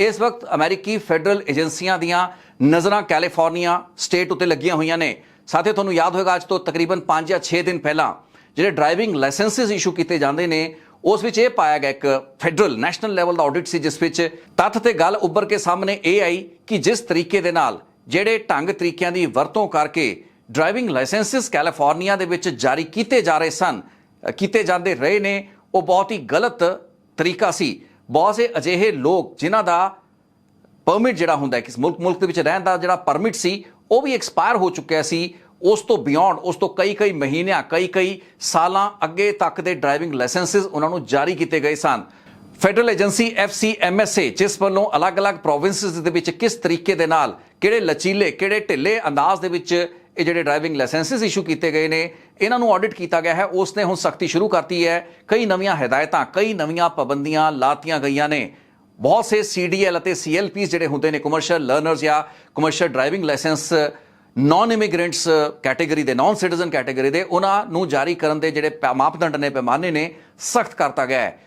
ਇਸ ਵਕਤ ਅਮਰੀਕੀ ਫੈਡਰਲ ਏਜੰਸੀਆਂ ਦੀਆਂ ਨਜ਼ਰਾਂ ਕੈਲੀਫੋਰਨੀਆ ਸਟੇਟ ਉੱਤੇ ਲੱਗੀਆਂ ਹੋਈਆਂ ਨੇ। ਸਾਥੇ ਤੁਹਾਨੂੰ ਯਾਦ ਹੋਵੇਗਾ ਅੱਜ ਤੋਂ ਤਕਰੀਬਨ 5 ਜਾਂ 6 ਦਿਨ ਪਹਿਲਾਂ ਜਿਹੜੇ ਡਰਾਈਵਿੰਗ ਲਾਇਸੈਂਸਸ ਇਸ਼ੂ ਕੀਤੇ ਜਾਂਦੇ ਨੇ, ਉਸ ਵਿੱਚ ਇਹ ਪਾਇਆ ਗਿਆ ਇੱਕ ਫੈਡਰਲ ਨੈਸ਼ਨਲ ਲੈਵਲ ਦਾ ਆਡਿਟ ਸੀ, ਜਿਸ ਵਿੱਚ ਤੱਥ ਤੇ ਗੱਲ ਉੱਭਰ ਕੇ ਸਾਹਮਣੇ ਇਹ ਆਈ ਕਿ ਜਿਸ ਤਰੀਕੇ ਦੇ ਨਾਲ ਜਿਹੜੇ ਢੰਗ ਤਰੀਕਿਆਂ ਦੀ ਵਰਤੋਂ ਕਰਕੇ ਡਰਾਈਵਿੰਗ ਲਾਇਸੈਂਸਸ ਕੈਲੀਫੋਰਨੀਆ ਦੇ ਵਿੱਚ ਜਾਰੀ ਕੀਤੇ ਜਾ ਰਹੇ ਸਨ ਕੀਤੇ ਜਾਂਦੇ ਰਹੇ ਨੇ, ਉਹ ਬਹੁਤ ਹੀ ਗਲਤ ਤਰੀਕਾ ਸੀ। ਬਹੁਤ ਸੇ ਅਜਿਹੇ ਲੋਕ ਜਿਨ੍ਹਾਂ ਦਾ ਪਰਮਿਟ ਜਿਹੜਾ ਹੁੰਦਾ ਕਿਸ ਮੁਲਕ ਮੁਲਕ ਦੇ ਵਿੱਚ ਰਹਿਣ ਦਾ ਜਿਹੜਾ ਪਰਮਿਟ ਸੀ, ਉਹ ਵੀ ਐਕਸਪਾਇਰ ਹੋ ਚੁੱਕਿਆ ਸੀ। ਉਸ ਤੋਂ ਬਿਯੋਂਡ ਉਸ ਤੋਂ ਕਈ ਕਈ ਮਹੀਨਿਆਂ, ਕਈ ਕਈ ਸਾਲਾਂ ਅੱਗੇ ਤੱਕ ਦੇ ਡਰਾਈਵਿੰਗ ਲਾਇਸੈਂਸਸ ਉਹਨਾਂ ਨੂੰ ਜਾਰੀ ਕੀਤੇ ਗਏ ਸਨ। ਫੈਡਰਲ ਏਜੰਸੀ FCMSA ਜਿਸ ਵੱਲੋਂ ਅਲੱਗ-ਅਲੱਗ ਪ੍ਰੋਵਿੰਸਸ ਦੇ ਵਿੱਚ ਕਿਸ ਤਰੀਕੇ ਦੇ ਨਾਲ, ਕਿਹੜੇ ਲਚੀਲੇ, ਕਿਹੜੇ ਢਿੱਲੇ ਅੰਦਾਜ਼ ਦੇ ਵਿੱਚ ਇਹ ਜਿਹੜੇ ਡਰਾਈਵਿੰਗ ਲਾਇਸੈਂਸਸ ਇਸ਼ੂ ਕੀਤੇ ਗਏ ਨੇ, ਇਹਨਾਂ ਨੂੰ ਆਡਿਟ ਕੀਤਾ ਗਿਆ ਹੈ। ਉਸ ਨੇ ਹੁਣ ਸਖਤੀ ਸ਼ੁਰੂ ਕਰਤੀ ਹੈ। ਕਈ ਨਵੀਆਂ ਹਦਾਇਤਾਂ, ਕਈ ਨਵੀਆਂ ਪਾਬੰਦੀਆਂ ਲਾਤੀਆਂ ਗਈਆਂ ਨੇ। ਬਹੁਤ ਸੇ CDL ਅਤੇ CLPs ਜਿਹੜੇ ਹੁੰਦੇ ਨੇ ਕਮਰਸ਼ੀਅਲ ਲਰਨਰਸ ਜਾਂ commercial driving licence non immigrants category ਦੇ ਨਾਨ ਸਿਟੀਜ਼ਨ ਕੈਟਾਗਰੀ ਦੇ, ਉਹਨਾਂ ਨੂੰ ਜਾਰੀ ਕਰਨ ਦੇ ਜਿਹੜੇ ਪੈ- ਮਾਪਦੰਡ ਨੇ, ਪੈਮਾਨੇ ਨੇ, ਸਖਤ ਕਰਤਾ ਗਿਆ ਹੈ।